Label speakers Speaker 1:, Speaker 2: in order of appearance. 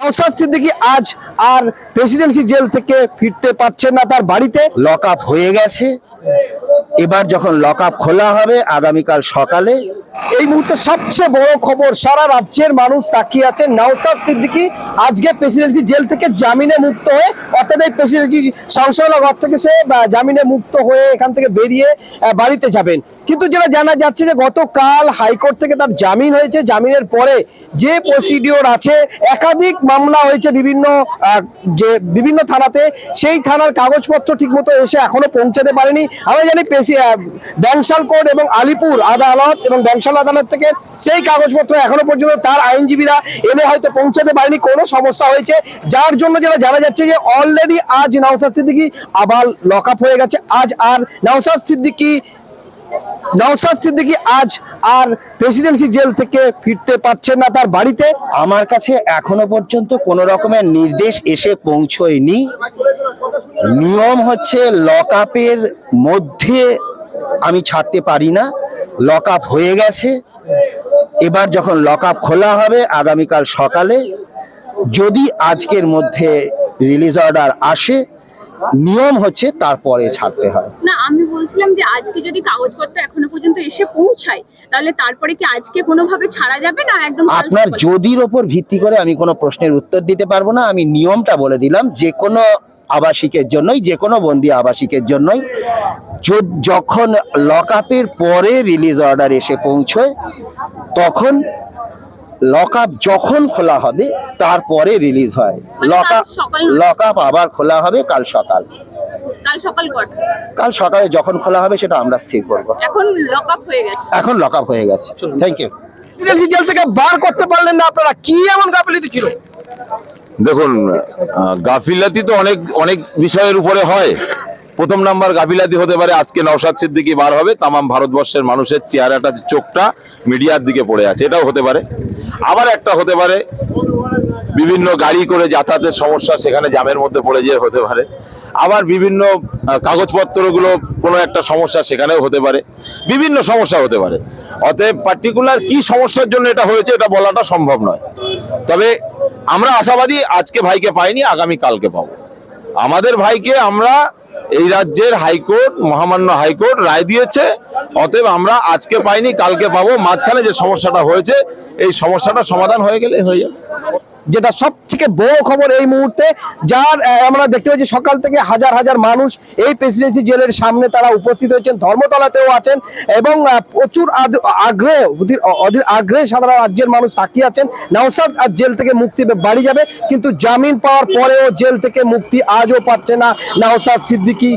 Speaker 1: নওসাদ সিদ্দিকী আজ আর Presidency jail থেকে ফিরতে পারছেন না, তার বাড়িতে।
Speaker 2: লক আপ হয়ে গেছে। এবার যখন লক খোলা হবে, আগামীকাল সকালে
Speaker 1: এই মুহূর্তে সবচেয়ে বড় খবর, সারা রাজ্যের মানুষ তাকিয়ে আছে নওসাদ সিদ্দিকী। আজকে প্রেসিডেন্সি জেল থেকে জামিনে মুক্ত হয়ে, অর্থাৎ এই প্রেসিডেন্সি সংসদঘর থেকে সে জামিনে মুক্ত হয়ে এখান থেকে বেরিয়ে বাড়িতে যাবেন। কিন্তু যেটা জানা যাচ্ছে যে গতকাল হাইকোর্ট থেকে তার জামিন হয়েছে। জামিনের পরে যে প্রসিডিওর আছে, একাধিক মামলা হয়েছে বিভিন্ন যে বিভিন্ন থানাতে। সেই থানার কাগজপত্র ঠিকমতো এসে এখনও পৌঁছাতে পারেনি। আমরা জানি ব্যাংশাল কোর্ট এবং আলিপুর আদালত এবং ব্যাংশাল আদালত থেকে সেই কাগজপত্র এখনও পর্যন্ত তার আইনজীবীরা এনে হয়তো পৌঁছাতে পারেনি, কোনো সমস্যা হয়েছে। যার জন্য যেটা জানা যাচ্ছে যে অলরেডি আজ নওসাদ সিদ্দিকী আবার লক হয়ে গেছে। আজ আর নওসাদ সিদ্দিকী নওসাদ সিদ্দিকী আজ আর প্রেসিডেন্সি জেল থেকে ফিরতে পারছেন না তার বাড়িতে।
Speaker 2: আমার কাছে এখনও পর্যন্ত কোনো রকমের নির্দেশ এসে পৌঁছয়নি। নিয়ম হচ্ছে লকআপের মধ্যে আমি ছাড়তে পারি না। লক আপ হয়ে গেছে। এবার যখন লক আপ খোলা হবে আগামীকাল সকালে যদি আজকের মধ্যে রিলিজ অর্ডার আসে নিয়ম হচ্ছে তারপরে ছাড়তে হয়।
Speaker 3: না আমি বলছিলাম যে আজকে যদি কাগজপত্র এখনও পর্যন্ত এসে পৌঁছায় তাহলে তারপরে কি আজকে কোনোভাবে ছাড়া যাবে না একদম
Speaker 2: আপনার যদির ওপর ভিত্তি করে আমি কোনো প্রশ্নের উত্তর দিতে পারব না আমি নিয়মটা বলে দিলাম যে কোনো আবাসিকের জন্যই যে কোনো বন্দি আবাসিকের জন্যই যখন লক আপের পরে রিলিজ অর্ডার এসে পৌঁছয় তখন লক আপ যখন খোলা হবে তারপরে রিলিজ হয়। লক আপ লক আপ আবার খোলা হবে কাল সকাল।
Speaker 3: কাল সকাল
Speaker 2: কাল সকালে যখন খোলা হবে সেটা আমরা স্থির করব।
Speaker 3: এখন লক আপ হয়ে গেছে।
Speaker 2: এখন লক আপ হয়ে গেছে। থ্যাংক ইউ
Speaker 1: জেল থেকে বার করতে পারলেন না আপনারা। কি এমন গাফিলতি ছিল?
Speaker 4: দেখুন গাফিলাতি তো অনেক অনেক বিষয়ের উপরে হয়। প্রথম নাম্বার গাফিলাতি হতে পারে আজকে নওশাদ সিদ্দিকি বার হবে, তামাম ভারতবর্ষের মানুষের চেহারাটা, চোখটা মিডিয়ার দিকে পড়ে আছে, এটাও হতে পারে। আবার একটা হতে পারে, বিভিন্ন গাড়ি করে যাতায়াতের সমস্যা সেখানে জামের মধ্যে পড়ে যেয়ে হতে পারে। আবার বিভিন্ন কাগজপত্রগুলো কোনো একটা সমস্যা সেখানেও হতে পারে, বিভিন্ন সমস্যা হতে পারে। অতএব পার্টিকুলার কি সমস্যার জন্য এটা হয়েছে, এটা বলাটা সম্ভব নয়। তবে আমরা আশাবাদী আজকে ভাইকে পাইনি, আগামী কালকে পাবো। আমাদের ভাইকে আমরা এই রাজ্যের হাইকোর্ট, মহামান্য হাইকোর্ট রায় দিয়েছে, অতএব আমরা আজকে পাইনি, কালকে পাবো। মাঝখানে যে সমস্যাটা হয়েছে, এই সমস্যাটা সমাধান হয়ে গেলে হয়ে যাবে।
Speaker 1: যেটা সব থেকে বড় খবর এই মুহূর্তে, যার আমরা দেখতে পাচ্ছি সকাল থেকে হাজার হাজার মানুষ এই প্রেসিডেন্সি জেলের সামনে তারা উপস্থিত হয়েছেন, ধর্মতলাতেও আছেন এবং প্রচুর আগ্রহে, অধীর আগ্রহে সাধারণ রাজ্যের মানুষ তাকিয়ে আছেন। নওসাদ আর জেল থেকে মুক্তি বাড়ি যাবে, কিন্তু জামিন পাওয়ার পরেও জেল থেকে মুক্তি আজও পাচ্ছে না। নওসাদ সিদ্দিকী